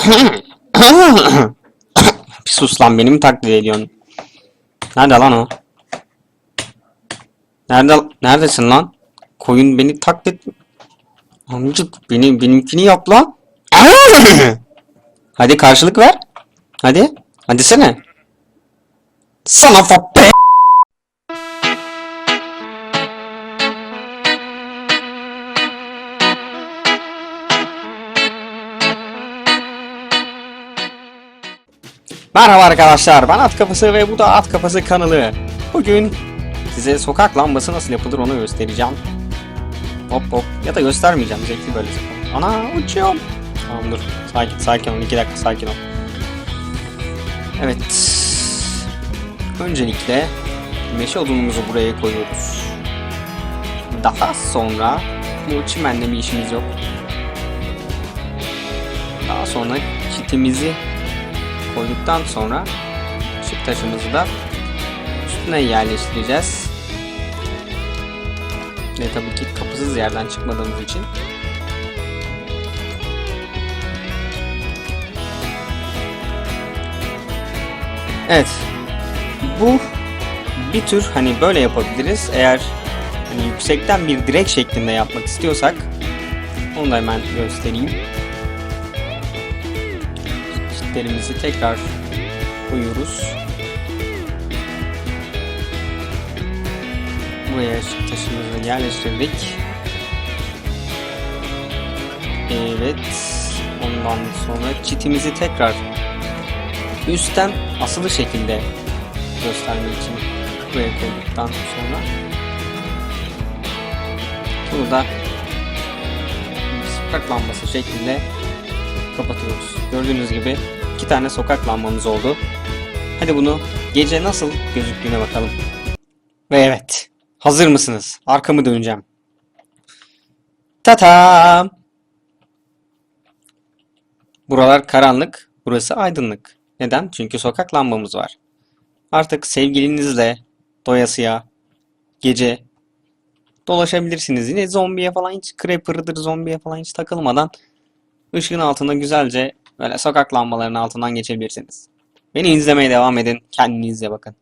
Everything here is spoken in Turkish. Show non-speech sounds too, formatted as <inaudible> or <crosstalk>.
<coughs> Bir sus lan beni mi taklit ediyorsun? Nerede lan o? Nerede neredesin lan? Koyun beni taklit Amcık beni benimkini yap lan. Hadi karşılık ver. Hadi. Hadi sene. Sana fa Merhaba arkadaşlar ben At Kafası ve bu da At Kafası kanalı. Bugün size sokak lambası nasıl yapılır onu göstereceğim. Hop hop ya da göstermeyeceğim zevkli böyle. Ana uçuyorum. Tamam dur sakin sakin ol 2 dakika sakin ol. Evet. Öncelikle meşe odunumuzu buraya koyuyoruz. Daha sonra bu çimenle bir işimiz yok. Daha sonra kitimizi koyduktan sonra ışık taşımızı da üstüne yerleştireceğiz. Ve tabii ki kapısız yerden çıkmadığımız için Evet. Bu bir tür hani böyle yapabiliriz. Eğer hani yüksekten bir direk şeklinde yapmak istiyorsak onu da hemen göstereyim. Çitlerimizi tekrar koyuyoruz. Buraya taşımızı yerleştirdik. Evet. Ondan sonra çitimizi tekrar üstten asılı şekilde göstermek için buraya koyduktan sonra bunu da sokak lambası şeklinde kapatıyoruz. Gördüğünüz gibi iki tane sokak lambamız oldu. Hadi bunu gece nasıl gözüktüğüne bakalım. Ve evet. Hazır mısınız? Arkamı döneceğim. Tatam. Buralar karanlık, burası aydınlık. Neden? Çünkü sokak lambamız var. Artık sevgilinizle doyasıya gece dolaşabilirsiniz. Yine zombiye falan hiç creeper'dır zombiye falan hiç takılmadan ışığın altında güzelce böyle sokak lambalarının altından geçebilirsiniz. Beni izlemeye devam edin. Kendinize bakın.